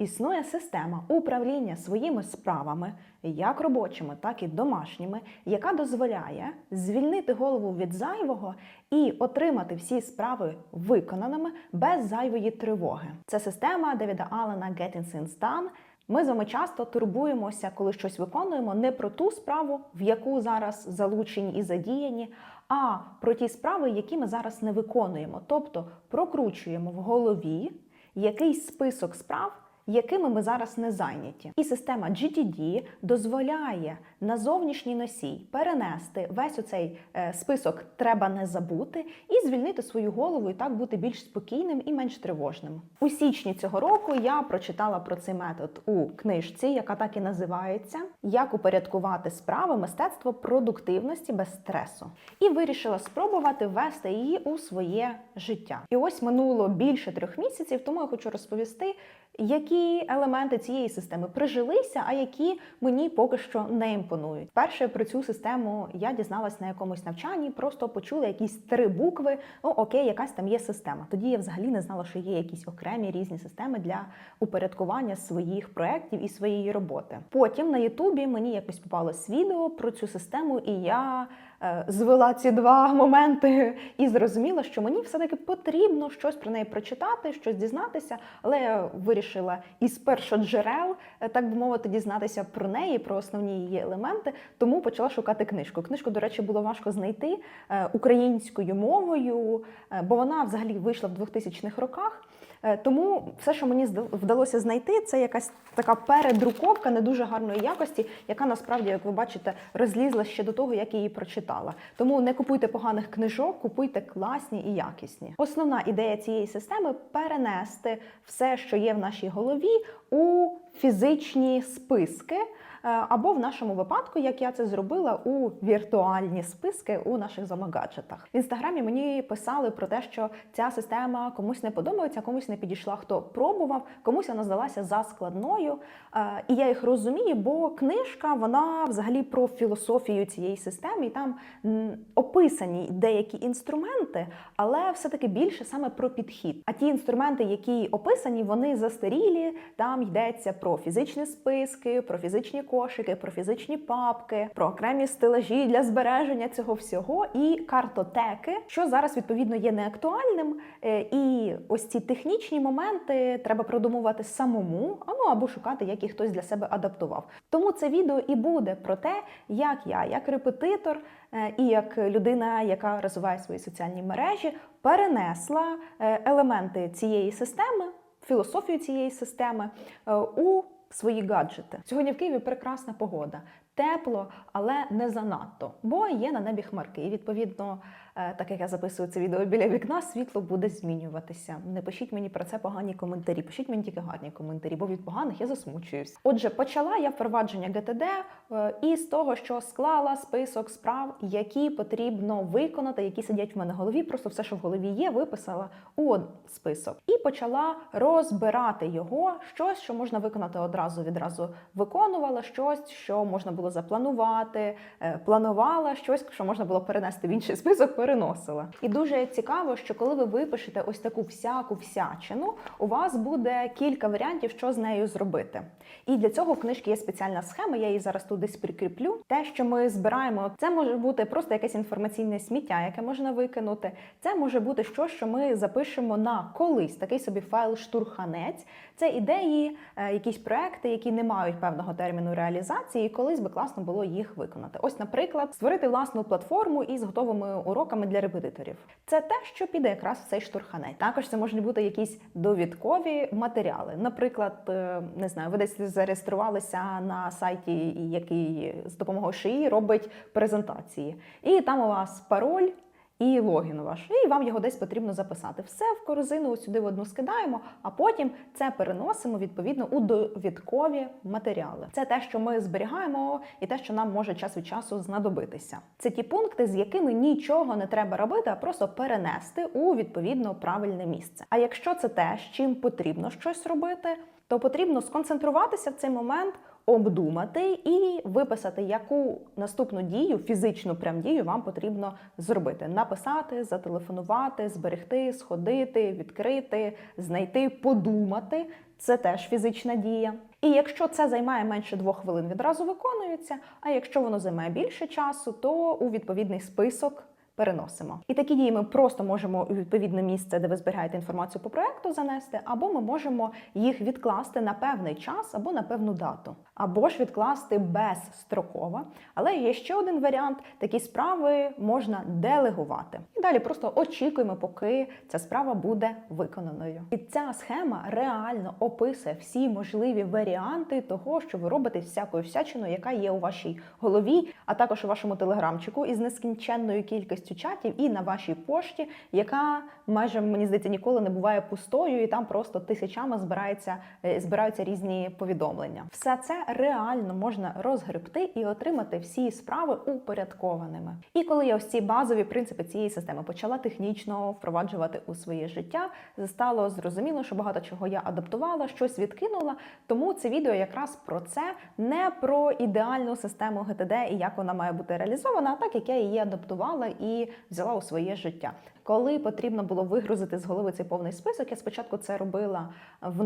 Існує система управління своїми справами, як робочими, так і домашніми, яка дозволяє звільнити голову від зайвого і отримати всі справи виконаними без зайвої тривоги. Це система Девіда Аллена Getting Things Done. Ми з вами часто турбуємося, коли щось виконуємо, не про ту справу, в яку зараз залучені і задіяні, а про ті справи, які ми зараз не виконуємо. Тобто прокручуємо в голові якийсь список справ, якими ми зараз не зайняті. І система GTD дозволяє на зовнішній носій перенести весь оцей е, список треба не забути і звільнити свою голову і так бути більш спокійним і менш тривожним. У січні цього року я прочитала про цей метод у книжці, яка так і називається Як упорядкувати справи мистецтво продуктивності без стресу, і вирішила спробувати ввести її у своє життя. І ось минуло більше трьох місяців, тому я хочу розповісти, які елементи цієї системи прижилися, а які мені поки що не імпонують. Перше про цю систему я дізналась на якомусь навчанні, просто почула якісь три букви. Ну окей, якась там є система. Тоді я взагалі не знала, що є якісь окремі різні системи для упорядкування своїх проєктів і своєї роботи. Потім на Ютубі мені якось попалось відео про цю систему, і я звела ці два моменти і зрозуміла, що мені все-таки потрібно щось про неї прочитати, щось дізнатися, але я вирішила із першоджерел, е, так би мовити, дізнатися про неї, про основні її елементи, тому почала шукати книжку. Книжку, до речі, було важко знайти е, українською мовою, е, бо вона взагалі вийшла в 2000-х роках. Е, Тому все, що мені вдалося знайти, це якась така передруковка не дуже гарної якості, яка насправді, як ви бачите, розлізла ще до того, як її прочитала. Тому не купуйте поганих книжок, купуйте класні і якісні. Основна ідея цієї системи перенести все, що є в нашій голові, у фізичні списки. е, Або в нашому випадку, як я це зробила, у віртуальні списки у наших замагаджетах. В інстаграмі мені писали про те, що ця система комусь не подобається, комусь не підійшла, хто пробував, комусь вона здалася за складною. Е, І я їх розумію, бо книжка вона взагалі про філософію цієї системи, і там описані деякі інструменти, але все-таки більше саме про підхід. А ті інструменти, які описані, вони застарілі. Там йдеться про фізичні списки, про фізичні кошики, про фізичні папки, про окремі стелажі для збереження цього всього і картотеки, що зараз відповідно є неактуальним. Е, І ось ці технічні моменти треба продумувати самому, ну або шукати, як їх хтось для себе адаптував. Тому це відео і буде про те, як я, як репетитор е, і як людина, яка розвиває свої соціальні мережі, перенесла е, елементи цієї системи, філософію цієї системи е, у свої гаджети. Сьогодні в Києві прекрасна погода. Тепло, але не занадто, бо є на небі хмарки. І відповідно, так як я записую це відео біля вікна, світло буде змінюватися. Не пишіть мені про це погані коментарі. Пишіть мені тільки гарні коментарі, бо від поганих я засмучуюсь. Отже, почала я впровадження ГТД е, із того, що склала список справ, які потрібно виконати, які сидять в мене в голові. Просто все, що в голові є, виписала у список і почала розбирати його. Щось, що можна виконати одразу, відразу виконувала, щось, що можна було запланувати, е, планувала, щось, що можна було перенести в інший список, переносила. І дуже цікаво, що коли ви випишете ось таку всяку всячину, у вас буде кілька варіантів, що з нею зробити. І для цього в книжці є спеціальна схема. Я її зараз десь прикріплю. Те, що ми збираємо, це може бути просто якесь інформаційне сміття, яке можна викинути. Це може бути щось, що ми запишемо на колись такий собі файл штурханець. Це ідеї, е, якісь проекти, які не мають певного терміну реалізації, і колись би класно було їх виконати. Ось, наприклад, створити власну платформу із готовими уроками для репетиторів. Це те, що піде якраз в цей штурханець. Також це можуть бути якісь довідкові матеріали. Наприклад, е, не знаю, ви десь зареєструвалися на сайті, який з допомогою ШИІ робить презентації, і там у вас пароль. І логін ваш, і вам його десь потрібно записати. Все в корзину сюди в одну скидаємо, а потім це переносимо відповідно у довідкові матеріали. Це те, що ми зберігаємо, і те, що нам може час від часу знадобитися. Це ті пункти, з якими нічого не треба робити, а просто перенести у відповідно правильне місце. А якщо це те, з чим потрібно щось робити. То потрібно сконцентруватися в цей момент, обдумати і виписати, яку наступну дію, фізичну прям дію вам потрібно зробити: написати, зателефонувати, зберегти, сходити, відкрити, знайти, подумати. Це теж фізична дія. І якщо це займає менше двох хвилин, відразу виконується. А якщо воно займає більше часу, то у відповідний список переносимо. І такі дії ми просто можемо у відповідне місце, де ви зберігаєте інформацію по проекту, занести, або ми можемо їх відкласти на певний час або на певну дату, або ж відкласти безстроково. Але є ще один варіант: такі справи можна делегувати. І далі просто очікуємо, поки ця справа буде виконаною. І ця схема реально описує всі можливі варіанти того, що ви робите всякою всячиною, яка є у вашій голові, а також у вашому телеграмчику із нескінченною кількістю чатів, і на вашій пошті, яка майже мені здається ніколи не буває пустою, і там просто тисячами збирається е, збираються різні повідомлення. Все це реально можна розгребти і отримати всі справи упорядкованими. І коли я ось ці базові принципи цієї системи почала технічно впроваджувати у своє життя, стало зрозуміло, що багато чого я адаптувала, щось відкинула. Тому це відео якраз про це, не про ідеальну систему ГТД і як вона має бути реалізована, а так як я її адаптувала і взяла у своє життя. Коли потрібно було вигрузити з голови цей повний список, я спочатку це робила в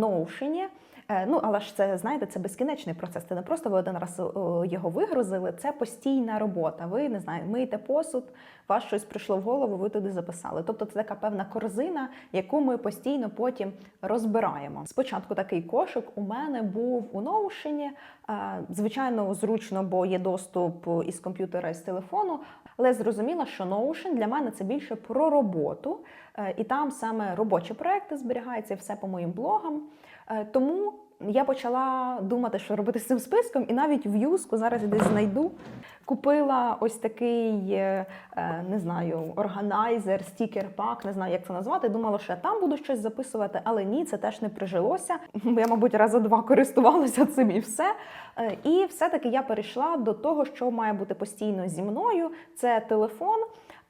Е, Ну, але ж це знаєте, це безкінечний процес. Це не просто ви один раз його вигрузили, це постійна робота. Ви не знаю, миєте посуд, вас щось прийшло в голову, ви туди записали. Тобто це така певна корзина, яку ми постійно потім розбираємо. Спочатку такий кошик у мене був у. Е, Звичайно, зручно, бо є доступ із комп'ютера і з телефону. Але зрозуміла, що Notion для мене це більше про роботу, Е, і там саме робочі проекти зберігаються, все по моїм блогам. Е, Тому я почала думати, що робити з цим списком, і навіть в юску зараз я десь знайду. Купила ось такий, е, не знаю, органайзер, стікер-пак, не знаю, як це назвати. Думала, що я там буду щось записувати, але ні, це теж не прижилося. Я, мабуть, раза два користувалася цим і все. І все-таки я перейшла до того, що має бути постійно зі мною. Це телефон.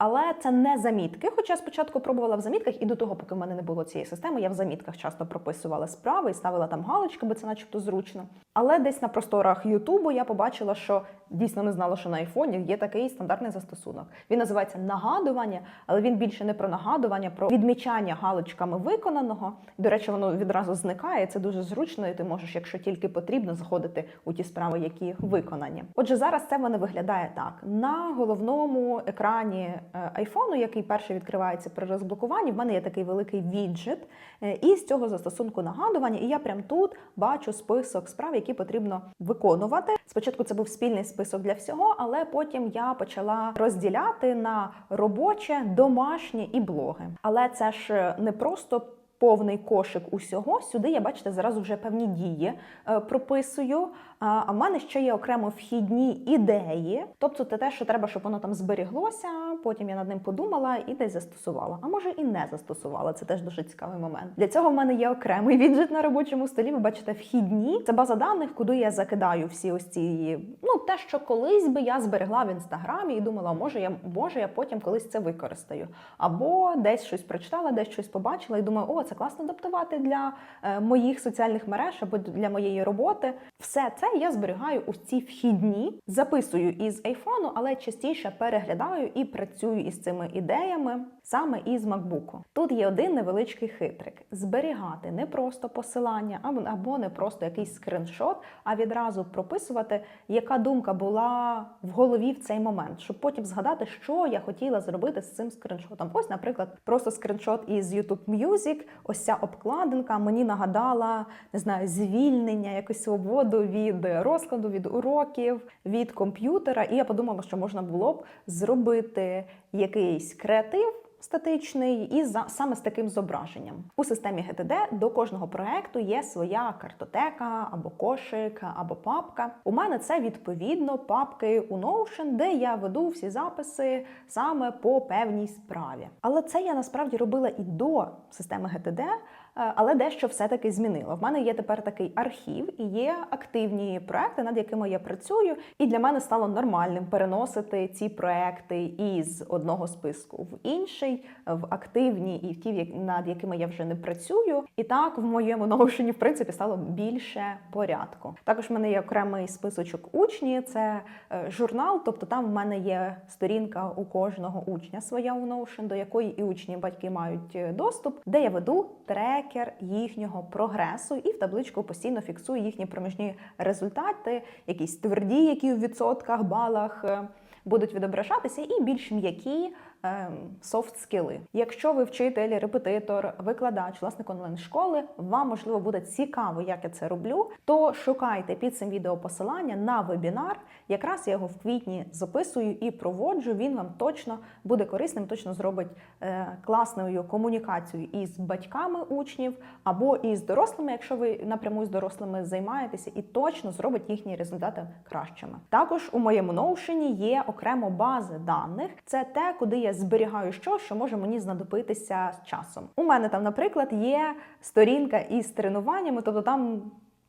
Але це не замітки. Хоча спочатку пробувала в замітках, і до того, поки в мене не було цієї системи, я в замітках часто прописувала справи і ставила там галочки, бо це начебто зручно. Але десь на просторах Ютубу я побачила, що дійсно не знала, що на айфоні є такий стандартний застосунок. Він називається нагадування, але він більше не про нагадування, про відмічання галочками виконаного. До речі, воно відразу зникає. Це дуже зручно, і ти можеш, якщо тільки потрібно, заходити у ті справи, які виконані. Отже, зараз це воно виглядає так: на головному екрані е, айфону, який перший відкривається при розблокуванні, в мене є такий великий віджит, е, і з цього застосунку нагадування, і я прямо тут бачу список справ, які потрібно виконувати. Спочатку це був спільний список для всього, але потім я почала розділяти на робоче, домашнє і блоги. Але це ж не просто. Повний кошик усього сюди я бачите зараз вже певні дії е, прописую. А в мене ще є окремо вхідні ідеї. Тобто це те, що треба, щоб воно там зберіглося. Потім я над ним подумала і десь застосувала. А може і не застосувала. Це теж дуже цікавий момент. Для цього в мене є окремий віджит на робочому столі. Ви бачите, вхідні це база даних, куди я закидаю всі ось ці, ну те, що колись би я зберегла в інстаграмі і думала, може я може я потім колись це використаю. Або десь щось прочитала, десь щось побачила і думаю, о, це класно адаптувати для е, моїх соціальних мереж або для моєї роботи. Все це я зберігаю у ці вхідні, записую із айфону, але частіше переглядаю і працюю із цими ідеями саме із MacBook. Тут є один невеличкий хитрик: зберігати не просто посилання або не просто якийсь скриншот, а відразу прописувати, яка думка була в голові в цей момент, щоб потім згадати, що я хотіла зробити з цим скриншотом. Ось, наприклад, просто скриншот із YouTube Music, ось ця обкладинка мені нагадала не знаю, звільнення, якусь свободу від розкладу, від уроків, від комп'ютера. І я подумала, що можна було б зробити якийсь креатив. Статичний і за саме з таким зображенням у системі GTD до кожного проекту є своя картотека або кошик, або папка. У мене це відповідно папки у Notion, де я веду всі записи саме по певній справі. Але це я насправді робила і до системи GTD. Е, але дещо все-таки змінило. В мене є тепер такий архів і є активні проекти, над якими я працюю. І для мене стало нормальним переносити ці проекти із одного списку в інший, в активні і в ті, над якими я вже не працюю. І так в моєму новшині, в принципі, стало більше порядку. Також в мене є окремий списочок учні, це е, журнал, тобто там в мене є сторінка у кожного учня своя у Notion, до якої і учні батьки мають е, доступ, де я веду трекер їхнього прогресу і в табличку постійно фіксую їхні проміжні результати, якісь тверді, які в відсотках, балах. е, Будуть відображатися і більш м'які софт скіли. Якщо ви вчитель, репетитор, викладач, власник онлайн-школи, вам можливо буде цікаво, як я це роблю, то шукайте під цим відео посилання на вебінар. Якраз я його в квітні записую і проводжу. Він вам точно буде корисним, точно зробить е, класною комунікацію із батьками учнів або із дорослими, якщо ви напряму з дорослими займаєтеся, і точно зробить їхні результати кращими. Також у моєму ноушені є окремо бази даних. Це те, куди я зберігаю що, що може мені знадобитися з часом. У мене там, наприклад, є сторінка із тренуваннями, тобто там.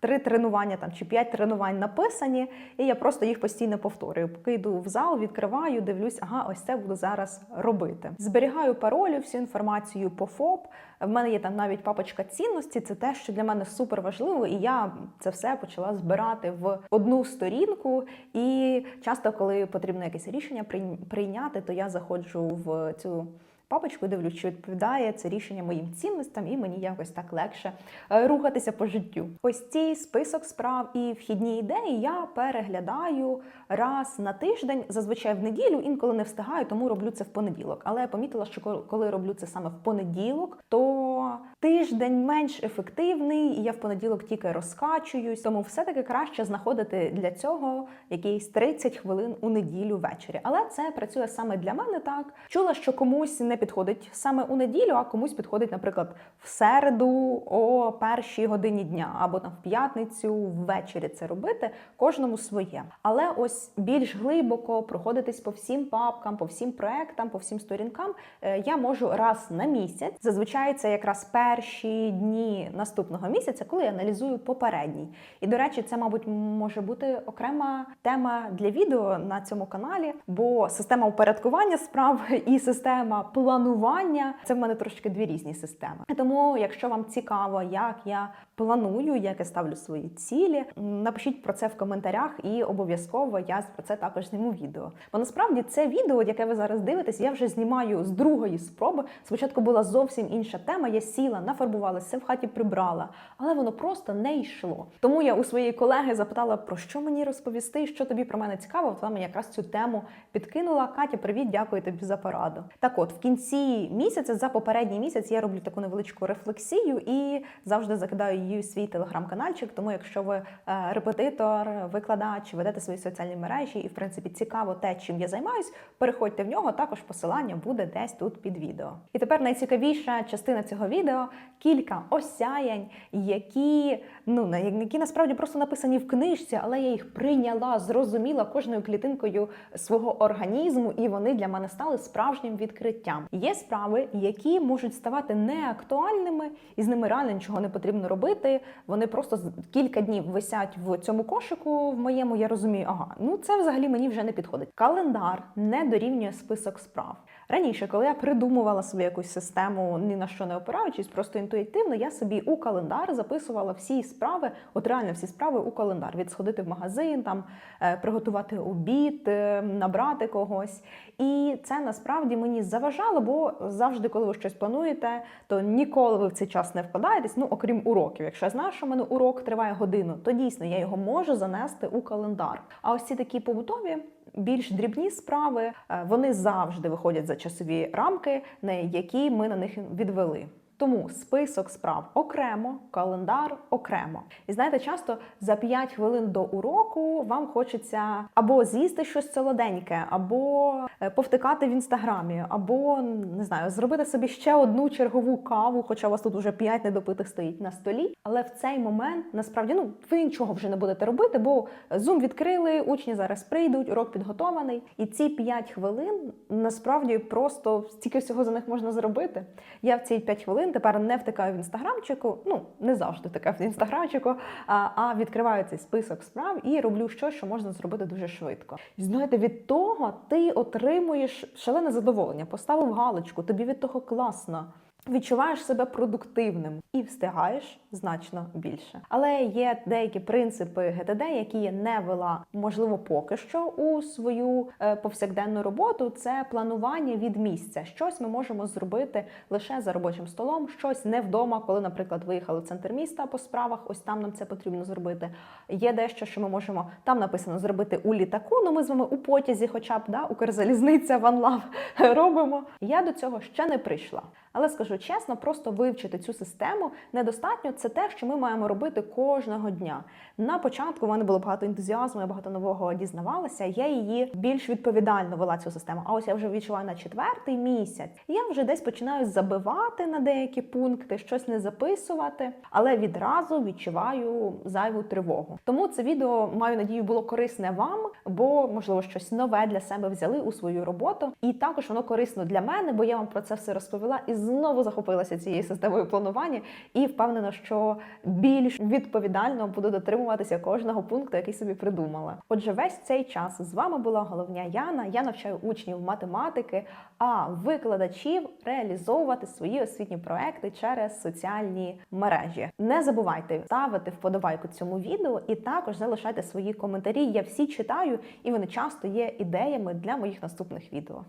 Три тренування там чи п'ять тренувань написані, і я просто їх постійно повторюю. Поки йду в зал, відкриваю, дивлюсь, ага, ось це буду зараз робити. Зберігаю паролі, всю інформацію по ФОП. В мене є там навіть папочка цінності. Це те, що для мене супер важливо, і я це все почала збирати в одну сторінку. І часто, коли потрібно якесь рішення прийняти, то я заходжу в цю. Папочку дивлюсь, чи відповідає це рішення моїм цінностям, і мені якось так легше е, рухатися по життю. Ось цей список справ і вхідні ідеї я переглядаю раз на тиждень, зазвичай в неділю, інколи не встигаю, тому роблю це в понеділок. Але я помітила, що коли- коли роблю це саме в понеділок, то тиждень менш ефективний, і я в понеділок тільки розкачуюсь. Тому все-таки краще знаходити для цього якісь 30 хвилин у неділю ввечері. Але це працює саме для мене так. Чула, що комусь не підходить саме у неділю, а комусь підходить, наприклад, в середу о першій годині дня, або там в п'ятницю ввечері це робити. Кожному своє. Але ось більш глибоко проходитись по всім папкам, по всім проектам, по всім сторінкам е, я можу раз на місяць. Зазвичай це якраз перші дні наступного місяця, коли я аналізую попередній. І до речі, це, мабуть, може бути окрема тема для відео на цьому каналі, бо система упорядкування справ і система планування це в мене трошки дві різні системи. Тому, якщо вам цікаво, як я планую, як я ставлю свої цілі, напишіть про це в коментарях, і обов'язково я про це також зніму відео. Бо насправді це відео, яке ви зараз дивитесь, я вже знімаю з другої спроби. Спочатку була зовсім інша тема. Я сіла, нафарбувалася, все в хаті прибрала, але воно просто не йшло. Тому я у своєї колеги запитала, про що мені розповісти, що тобі про мене цікаво. Вона якраз цю тему підкинула. Катя, привіт, дякую тобі за пораду. Так, от в кінці місяця, за попередній місяць, я роблю таку невеличку рефлексію і завжди закидаю її у свій телеграм-канальчик. Тому, якщо ви е, репетитор, викладач, ведете свої соціальні мережі і, в принципі, цікаво те, чим я займаюсь, переходьте в нього. Також посилання буде десь тут під відео. І тепер найцікавіша частина цього відео кілька осяянь, які ну які насправді просто написані в книжці, але я їх прийняла, зрозуміла кожною клітинкою свого організму, і вони для мене стали справжнім відкриттям. Є справи, які можуть ставати неактуальними, і з ними реально нічого не потрібно робити. Вони просто кілька днів висять в цьому кошику. В моєму я розумію, ага, ну це взагалі мені вже не підходить. Календар не дорівнює список справ. Раніше, коли я придумувала собі якусь систему, ні на що не опираючись, просто інтуїтивно, я собі у календар записувала всі справи, от реально всі справи у календар. Від сходити в магазин, там е, приготувати обід, е, набрати когось. І це насправді мені заважало, бо завжди, коли ви щось плануєте, то ніколи ви в цей час не вкладаєтесь, ну окрім уроків. Якщо я знаю, що в мене урок триває годину, то дійсно я його можу занести у календар. А ось ці такі побутові. Більш дрібні справи е, вони завжди виходять за часові рамки, на які ми на них відвели. Тому список справ окремо, календар окремо. І знаєте, часто за 5 хвилин до уроку вам хочеться або з'їсти щось солоденьке, або е, повтикати в інстаграмі, або не знаю, зробити собі ще одну чергову каву, хоча у вас тут уже 5 недопитих стоїть на столі. Але в цей момент насправді ну ви нічого вже не будете робити, бо Zoom відкрили, учні зараз прийдуть, урок підготований. І ці 5 хвилин насправді просто стільки всього за них можна зробити. Я в ці 5 хвилин хвилин тепер не втикаю в інстаграмчику. Ну не завжди така в інстаграмчику, а, відкриваю цей список справ і роблю щось, що можна зробити дуже швидко. І знаєте, від того ти отримуєш шалене задоволення. Поставив галочку, тобі від того класно. Відчуваєш себе продуктивним і встигаєш значно більше. Але є деякі принципи ГТД, які я не вела, можливо, поки що у свою е, повсякденну роботу. Це планування від місця. Щось ми можемо зробити лише за робочим столом, щось не вдома, коли, наприклад, виїхали в центр міста по справах. Ось там нам це потрібно зробити. Є дещо, що ми можемо там написано зробити у літаку. Ну ми з вами у потязі, хоча б да, Укрзалізниця, ванлав робимо. Я до цього ще не прийшла. Але скажу чесно, просто вивчити цю систему недостатньо. Це те, що ми маємо робити кожного дня. На початку в мене було багато ентузіазму, я багато нового дізнавалася. Я її більш відповідально вела цю систему. А ось я вже відчуваю на четвертий місяць. Я вже десь починаю забивати на деякі пункти, щось не записувати, але відразу відчуваю зайву тривогу. Тому це відео маю надію було корисне вам, бо можливо щось нове для себе взяли у свою роботу. І також воно корисно для мене, бо я вам про це все розповіла і знову захопилася цією системою планування і впевнена, що більш відповідально буду дотримуватися кожного пункту, який собі придумала. Отже, весь цей час з вами була головня Яна. Я навчаю учнів математики, а викладачів реалізовувати свої освітні проекти через соціальні мережі. Не забувайте ставити вподобайку цьому відео і також залишайте свої коментарі. Я всі читаю, і вони часто є ідеями для моїх наступних відео.